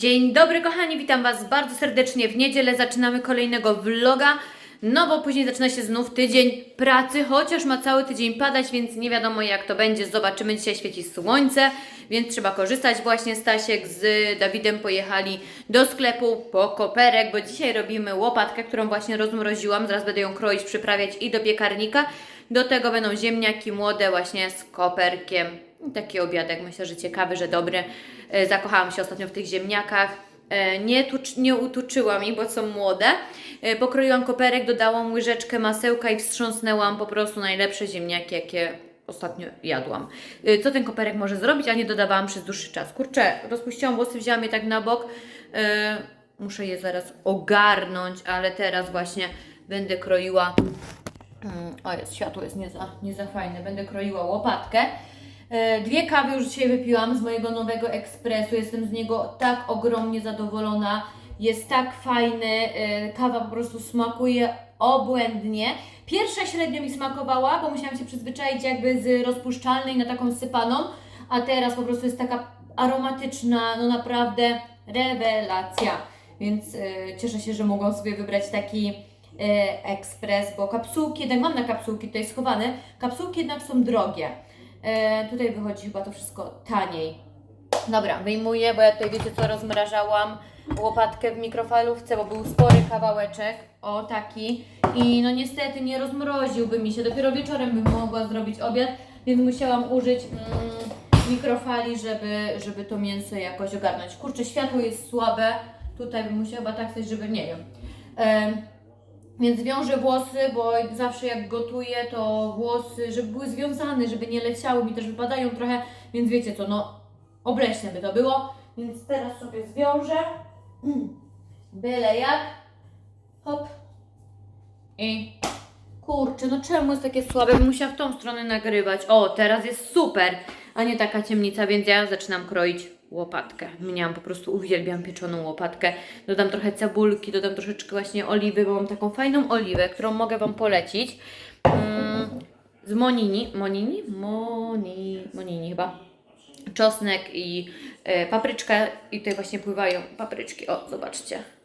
Dzień dobry kochani, witam Was bardzo serdecznie w niedzielę. Zaczynamy kolejnego vloga. No bo później zaczyna się znów tydzień pracy, chociaż ma cały tydzień padać, więc nie wiadomo jak to będzie. Zobaczymy, dzisiaj świeci słońce, więc trzeba korzystać. Właśnie Stasiek z Dawidem pojechali do sklepu po koperek, bo dzisiaj robimy łopatkę, którą właśnie rozmroziłam. Zaraz będę ją kroić, przyprawiać i do piekarnika. Do tego będą ziemniaki młode właśnie z koperkiem. Taki obiadek, myślę, że ciekawy, że dobry. E, Zakochałam się ostatnio w tych ziemniakach. E, Nie, tucz, nie utuczyłam ich, bo są młode. E, Pokroiłam koperek, dodałam łyżeczkę masełka i wstrząsnęłam po prostu najlepsze ziemniaki, jakie ostatnio jadłam. Co ten koperek może zrobić, a nie dodawałam przez dłuższy czas. Kurczę, rozpuściłam włosy, wzięłam je tak na bok. Muszę je zaraz ogarnąć, ale teraz właśnie będę kroiła Mm, O jest, światło jest nie za, nie za fajne. Będę kroiła łopatkę. E, Dwie kawy już dzisiaj wypiłam z mojego nowego ekspresu. Jestem z niego tak ogromnie zadowolona. Jest tak fajny. e, Kawa po prostu smakuje obłędnie. Pierwsza średnio mi smakowała, bo musiałam się przyzwyczaić jakby z rozpuszczalnej na taką sypaną, a teraz po prostu jest taka aromatyczna, no naprawdę rewelacja. Więc e, cieszę się, że mogłam sobie wybrać taki e, ekspres, bo kapsułki, jednak mam na kapsułki tutaj schowane, kapsułki jednak są drogie. E, tutaj wychodzi chyba to wszystko taniej. Dobra, wyjmuję, bo ja tutaj wiecie co rozmrażałam łopatkę w mikrofalówce, bo był spory kawałeczek, o taki i no niestety nie rozmroziłby mi się, dopiero wieczorem bym mogła zrobić obiad, więc musiałam użyć mm, mikrofali, żeby, żeby to mięso jakoś ogarnąć. Kurczę, światło jest słabe, tutaj bym musiała tak coś, żeby nie wiem. Em, więc wiążę włosy, bo zawsze jak gotuję, to włosy, żeby były związane, żeby nie leciały, mi też wypadają trochę, więc wiecie co, no obleśne by to było. Więc teraz sobie zwiążę. Byle jak. Hop. I kurczę, no czemu jest takie słabe? Bym musiała w tą stronę nagrywać. O, teraz jest super, a nie taka ciemnica, więc ja zaczynam kroić łopatkę. Miałam po prostu, uwielbiam pieczoną łopatkę. Dodam trochę cebulki, dodam troszeczkę właśnie oliwy, bo mam taką fajną oliwę, którą mogę Wam polecić. Mm, z Monini. Monini? Moni, Monini chyba. Czosnek i e, papryczka i tutaj właśnie pływają papryczki. O, zobaczcie.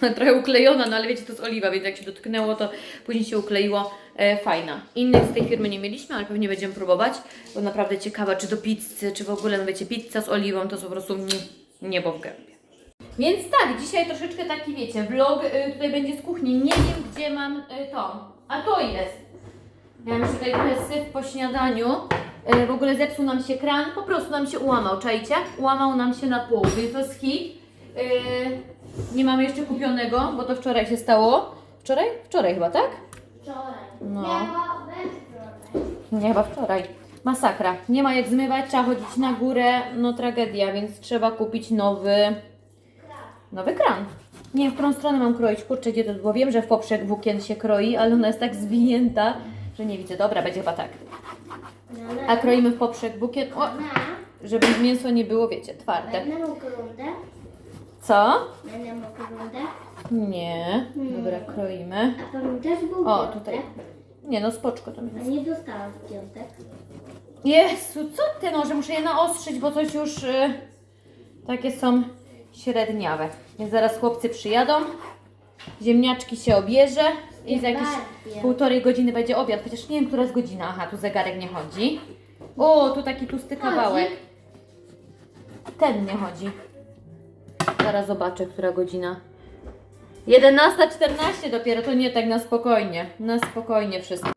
Trochę uklejona, no ale wiecie, to jest oliwa, więc jak się dotknęło, to później się ukleiło. E, fajna. Innych z tej firmy nie mieliśmy, ale pewnie będziemy próbować, bo naprawdę ciekawa, czy do pizzy, czy w ogóle, no wiecie, pizza z oliwą to po prostu niebo w gębie. Więc tak, dzisiaj troszeczkę taki, wiecie, vlog y, tutaj będzie z kuchni. Nie wiem, gdzie mam y, to. A to jest. Miałam już tutaj trochę syf po śniadaniu. Y, w ogóle zepsuł nam się kran, po prostu nam się ułamał, czajcie? Ułamał nam się na pół, więc to jest hit. Y, nie mamy jeszcze kupionego, bo to wczoraj się stało. Wczoraj? Wczoraj chyba, tak? Wczoraj. No. Miała we wczoraj. Nie, chyba wczoraj. Masakra. Nie ma jak zmywać, trzeba chodzić na górę. No tragedia, więc trzeba kupić nowy, nowy kran. Nie wiem, w którą stronę mam kroić. Kurczę, gdzie to było? Wiem, że w poprzek włókien się kroi, ale ona jest tak zwinięta, że nie widzę. Dobra, będzie chyba tak. A kroimy w poprzek włókien, o, żeby mięso nie było, wiecie, twarde. mokrą rundę. Co? Będę rundę. Nie. Dobra, kroimy. A pamiętasz był O, piątek? tutaj. Nie, no spoczko to A jest. nie dostałam w piątek. Jezu, co ty no, że muszę je naostrzyć, bo coś już y, takie są średniawe. Więc zaraz chłopcy przyjadą, ziemniaczki się obierze i za jakieś półtorej godziny będzie obiad. Chociaż nie wiem, która jest godzina. Aha, tu zegarek nie chodzi. O, tu taki tłusty kawałek. Ten nie chodzi. Zaraz zobaczę, która godzina. 11.14 dopiero, to nie tak na spokojnie. Na spokojnie wszystko.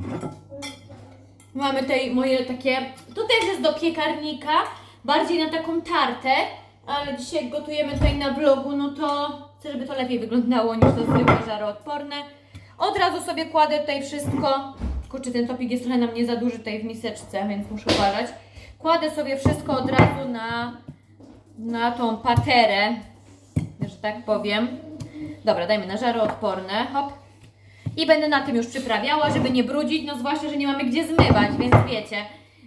Mamy tutaj moje takie, też jest do piekarnika, bardziej na taką tartę, ale dzisiaj gotujemy tutaj na vlogu, no to chcę, żeby to lepiej wyglądało niż to zwykłe żaroodporne. Od razu sobie kładę tutaj wszystko. Kurczę, ten topik jest trochę na mnie za duży tutaj w miseczce, więc muszę uważać. Kładę sobie wszystko od razu na, na tą paterę, tak powiem. Dobra, dajmy na żaroodporne, hop. I będę na tym już przyprawiała, żeby nie brudzić, no zwłaszcza, że nie mamy gdzie zmywać, więc wiecie.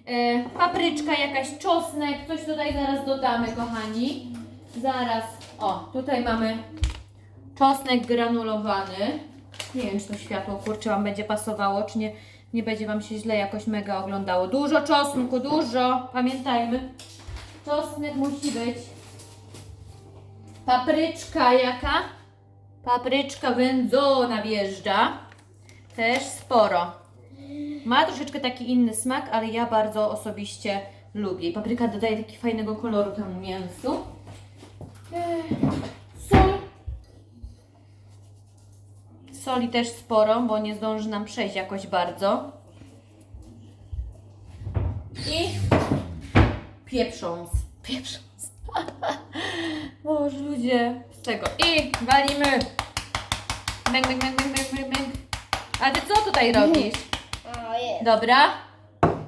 E, papryczka, jakaś czosnek, coś tutaj zaraz dodamy, kochani. Zaraz, o, tutaj mamy czosnek granulowany. Nie wiem, czy to światło, kurczę, Wam będzie pasowało, czy nie, nie będzie Wam się źle jakoś mega oglądało. Dużo czosnku, dużo, pamiętajmy. Czosnek musi być. Papryczka jaka? Papryczka wędzona wjeżdża. Też sporo. Ma troszeczkę taki inny smak, ale ja bardzo osobiście lubię. I papryka dodaje takiego fajnego koloru temu mięsu. Sól. Soli też sporo, bo nie zdąży nam przejść jakoś bardzo. I pieprząc. Pieprząc. Boże, ludzie. Z tego. I walimy. Bang, bang, bang, bang, bang, bang. A ty co tutaj robisz? O, jest. Dobra.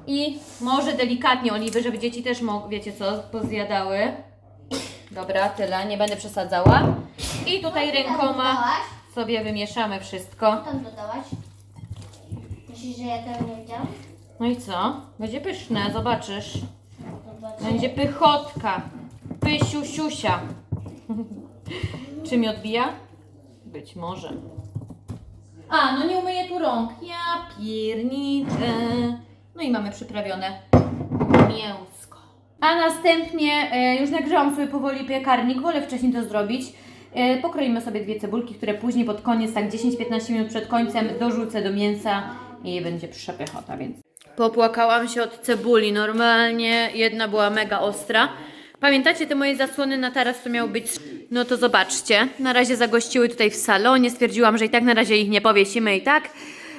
I może delikatnie oliwy, żeby dzieci też mogły, wiecie co, pozjadały. Dobra, tyle, nie będę przesadzała. I tutaj rękoma Dodałaś? sobie wymieszamy wszystko. Co tam dodałaś? Myślisz, że ja tego nie widziałam? No i co? Będzie pyszne, zobaczysz. Zobacz. Będzie pychotka. Pysiusiusia. Czy mi odbija? Być może. A, no nie umyję tu rąk. Ja pierniczę. No i mamy przyprawione mięsko. A następnie e, już nagrzałam sobie powoli piekarnik. Wolę wcześniej to zrobić. E, pokroimy sobie dwie cebulki, które później pod koniec, tak 10-15 minut przed końcem, dorzucę do mięsa i będzie przepychota, więc Popłakałam się od cebuli. Normalnie jedna była mega ostra. Pamiętacie te moje zasłony na taras, co miało być? No to zobaczcie. Na razie zagościły tutaj w salonie. Stwierdziłam, że i tak na razie ich nie powiesimy i tak.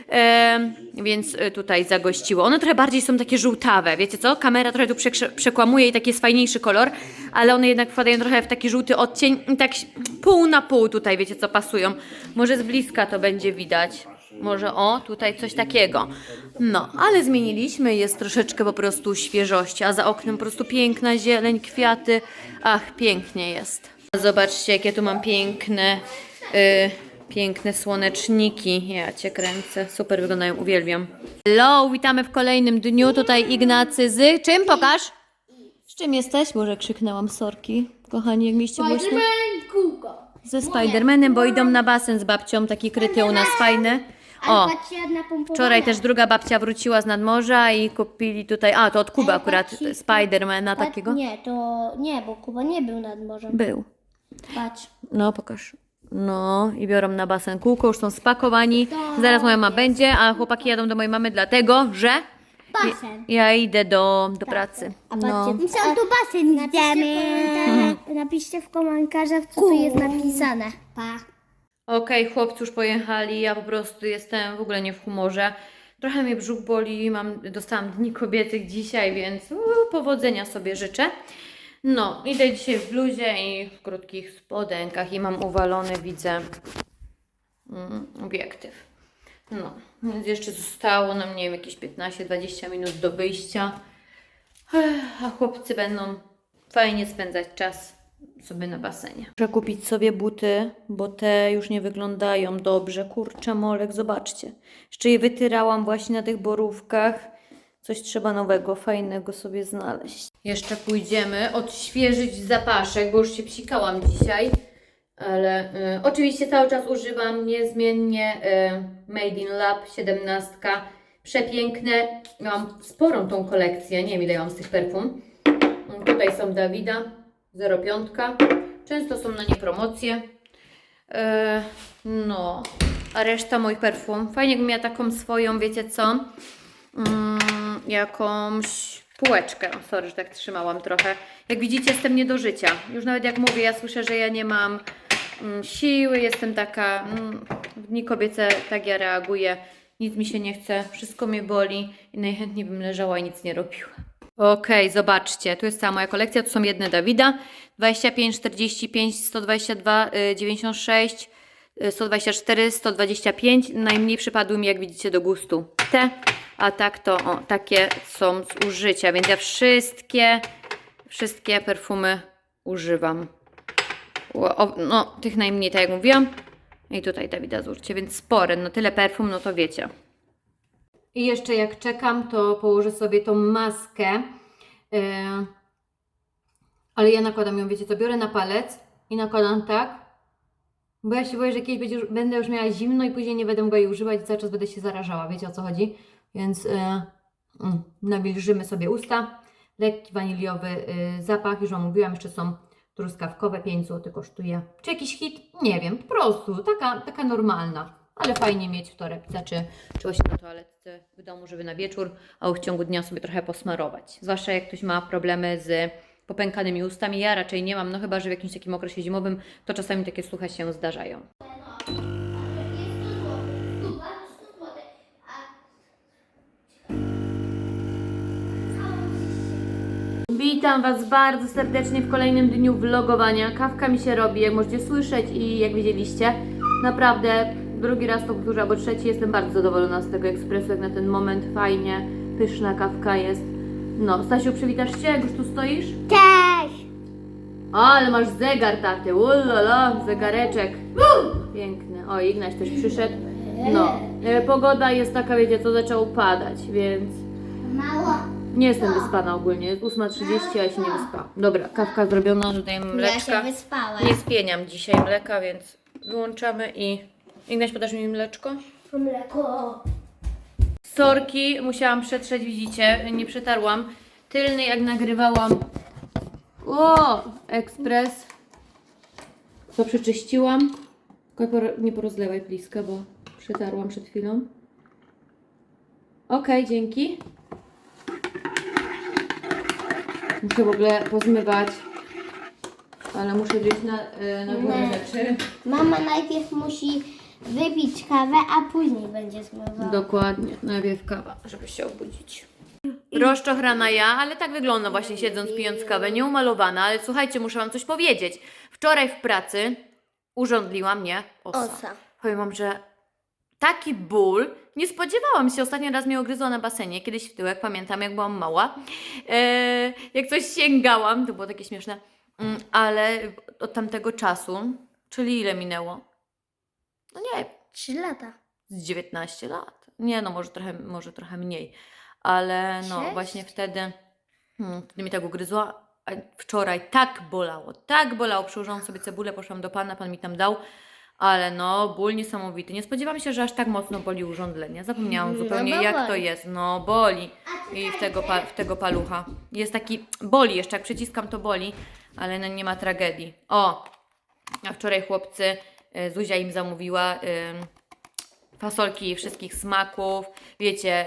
Em, więc tutaj zagościło. One trochę bardziej są takie żółtawe. Wiecie co? Kamera trochę tu przekłamuje i taki jest fajniejszy kolor, ale one jednak wpadają trochę w taki żółty odcień i tak pół na pół tutaj, wiecie co, pasują. Może z bliska to będzie widać. Może o, tutaj coś takiego. No, ale zmieniliśmy, jest troszeczkę po prostu świeżości, a za oknem po prostu piękna zieleń, kwiaty. Ach, pięknie jest. Zobaczcie, jakie tu mam piękne, y, piękne słoneczniki. Ja cię kręcę, super wyglądają, uwielbiam. Hello, witamy w kolejnym dniu. Tutaj Ignacy z czym? Pokaż. Z czym jesteś? Może krzyknęłam sorki. Kochani, jak mieliście głośno? kółko. Ze Spidermanem, bo idą na basen z babcią, taki kryty u nas fajny. O, patrzcie, wczoraj też druga babcia wróciła z nadmorza i kupili tutaj, a to od Kuby Ej, akurat, patrzcie, Spidermana Pat- takiego. Nie, to nie, bo Kuba nie był nad morzem. Był. Patrz. No, pokaż. No, i biorą na basen kółko, już są spakowani. Tak Zaraz moja mama będzie, a chłopaki jadą do mojej mamy dlatego, że Basen. ja idę do, do pracy. A No. patrzcie, są tu basen Napiszcie, napiszcie w komentarzach, co tu jest napisane. Pa. Okej, chłopcy już pojechali, ja po prostu jestem w ogóle nie w humorze. Trochę mnie brzuch boli, mam, dostałam dni kobiecych dzisiaj, więc powodzenia sobie życzę. No, idę dzisiaj w bluzie i w krótkich spodenkach i mam uwalony, widzę, mm, obiektyw. No, więc jeszcze zostało nam, nie wiem, jakieś 15-20 minut do wyjścia. A chłopcy będą fajnie spędzać czas sobie na basenie. Muszę kupić sobie buty, bo te już nie wyglądają dobrze. Kurczę, molek, zobaczcie. Jeszcze je wytyrałam właśnie na tych borówkach. Coś trzeba nowego, fajnego sobie znaleźć. Jeszcze pójdziemy odświeżyć zapaszek, bo już się psikałam dzisiaj. Ale y, oczywiście cały czas używam niezmiennie y, Made in Lab 17. Przepiękne. Miałam sporą tą kolekcję, nie wiem ile mam z tych perfum. Tutaj są Dawida 05. Często są na nie promocje. E, no, a reszta moich perfum. Fajnie bym miała taką swoją, wiecie co? Mm, jakąś półeczkę. O, sorry, że tak trzymałam trochę. Jak widzicie, jestem nie do życia. Już nawet jak mówię, ja słyszę, że ja nie mam mm, siły, jestem taka. Mm, w dni kobiece tak ja reaguję. Nic mi się nie chce, wszystko mnie boli i najchętniej bym leżała i nic nie robiła. Okej, zobaczcie, tu jest cała moja kolekcja, tu są jedne Dawida, 25, 45, 122, y, 96, y, 124, 125, najmniej przypadły mi, jak widzicie, do gustu te, a tak to, o, takie są z użycia, więc ja wszystkie, wszystkie perfumy używam. O, no, tych najmniej, tak jak mówiłam. I tutaj Dawida Zurcie, więc spore, no tyle perfum, no to wiecie. I jeszcze jak czekam, to położę sobie tą maskę. Yy, ale ja nakładam ją, wiecie co, biorę na palec i nakładam tak. Bo ja się boję, że kiedyś będę już miała zimno i później nie będę mogła jej używać i cały czas będę się zarażała, wiecie o co chodzi? Więc yy, nawilżymy sobie usta. Lekki waniliowy yy, zapach, już Wam mówiłam, jeszcze są truskawkowe 5 zł kosztuje. Czy jakiś hit? Nie wiem, po prostu taka, taka normalna. Ale fajnie mieć w torebce, czy, czy właśnie na toaletce w domu, żeby na wieczór, a w ciągu dnia sobie trochę posmarować. Zwłaszcza jak ktoś ma problemy z popękanymi ustami. Ja raczej nie mam, no chyba, że w jakimś takim okresie zimowym, to czasami takie słucha się zdarzają. Witam Was bardzo serdecznie w kolejnym dniu vlogowania. Kawka mi się robi, jak możecie słyszeć i jak widzieliście. Naprawdę drugi raz to powtórzę, albo trzeci. Jestem bardzo zadowolona z tego ekspresu, jak na ten moment fajnie, pyszna kawka jest. No, Stasiu, przywitasz się, jak już tu stoisz? Cześć! O, ale masz zegar, taty, ulala, zegareczek. Piękny. O, Ignaś też przyszedł. No, e, pogoda jest taka, wiecie, co zaczęło padać, więc Mało. nie jestem wyspana ogólnie. Jest 8.30, a ja się nie wyspałam. Dobra, kawka zrobiona, tutaj mleczka. wyspałem. Nie spieniam dzisiaj mleka, więc wyłączamy i... Ignaś, podasz mi mleczko? Mleko. Sorki musiałam przetrzeć, widzicie, nie przetarłam. Tylny jak nagrywałam. O, ekspres. To przeczyściłam. Tylko nie porozlewaj bliska, bo przetarłam przed chwilą. Okej, dzięki. Muszę w ogóle pozmywać. Ale muszę wziąć na, y, na górę rzeczy. Mama najpierw musi wypić kawę, a później będzie zmywała. Dokładnie, najpierw kawa, żeby się obudzić. Rozczochrana ja, ale tak wygląda właśnie siedząc, pijąc kawę, nieumalowana, ale słuchajcie, muszę wam coś powiedzieć. Wczoraj w pracy urządliła mnie osa. Osa. Powiem wam, że taki ból, nie spodziewałam się, ostatni raz mnie ogryzła na basenie, kiedyś w tyłek, pamiętam jak byłam mała. Eee, jak coś sięgałam, to było takie śmieszne, Mm, ale od tamtego czasu, czyli ile minęło? No nie, Trzy lata. z 19 lat. Nie, no może trochę, może trochę mniej, ale no Sześć? właśnie wtedy, hmm, wtedy mi tak ugryzła. A wczoraj tak bolało, tak bolało. Przyłożyłam sobie cebulę, poszłam do pana, pan mi tam dał, ale no ból niesamowity. Nie spodziewałam się, że aż tak mocno boli urządlenie. Zapomniałam No zupełnie bo jak to boli. jest. No boli. I w tego, pa, w tego palucha. Jest taki, boli jeszcze, jak przyciskam to boli, ale no nie ma tragedii. O, a wczoraj chłopcy, Zuzia im zamówiła fasolki wszystkich smaków, wiecie,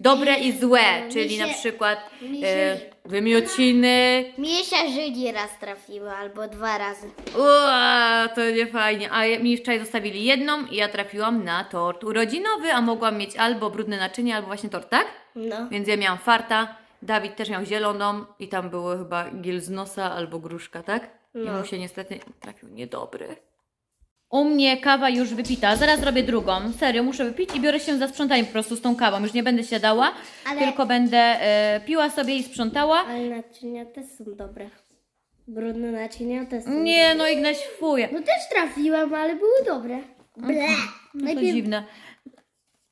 dobre i złe, mi czyli się- na przykład mi się- wymiociny. Miesia Żyli raz trafiła, albo dwa razy. Ua, to nie fajnie. A ja- mi wczoraj zostawili jedną i ja trafiłam na tort urodzinowy, a mogłam mieć albo brudne naczynie, albo właśnie tort, tak? No. Więc ja miałam farta, Dawid też miał zieloną i tam było chyba giel z nosa albo gruszka, tak? I No. mu się niestety trafił niedobry. U mnie kawa już wypita, zaraz robię drugą. Serio, muszę wypić i biorę się za sprzątanie po prostu z tą kawą. Już nie będę siadała, Ale- tylko będę e, piła sobie i sprzątała. Ale naczynia też są dobre. Brudne naczynia też są Nie, no Ignaś fuje. No też trafiłam, ale były dobre. Ble. No to dziwne.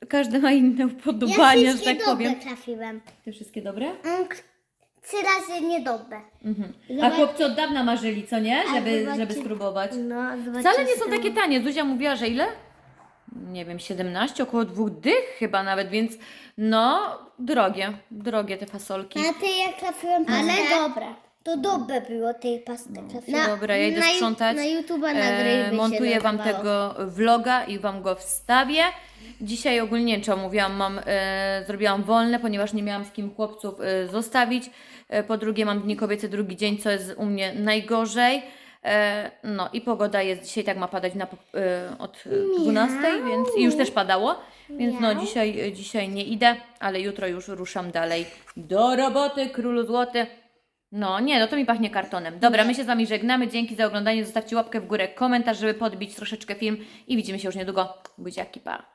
Każdy ma inne upodobania, że tak powiem. trafiłem. Ty wszystkie dobre? Trzy razy niedobre. Mhm. A Zobacz- chłopcy od dawna marzyli, co nie? A Żeby, żeby spróbować. No, Wcale nie są takie tanie. Zuzia mówiła, że ile? Nie wiem, 17, około dwóch dych chyba nawet, więc no, drogie, drogie te fasolki. A ty jak trafiłem? Ale dobre. To dobre było tej pasty. Na, Dobra, ja idę na, sprzątać. Na YouTube'a E, nagrywy montuję Wam tego vloga i Wam go wstawię. Dzisiaj ogólnie, co mówiłam, mam, e, zrobiłam wolne, ponieważ nie miałam z kim chłopców e, zostawić. E, po drugie mam Dni Kobiece drugi dzień, co jest u mnie najgorzej. E, no i pogoda jest dzisiaj tak ma padać na, po- e, od e, 12, więc i już też padało. Więc no Miau. dzisiaj, e, dzisiaj nie idę, ale jutro już ruszam dalej do roboty, królu złoty. No nie, no to mi pachnie kartonem. Dobra, my się z Wami żegnamy. Dzięki za oglądanie. Zostawcie łapkę w górę, komentarz, żeby podbić troszeczkę film i widzimy się już niedługo. Buziaki, pa.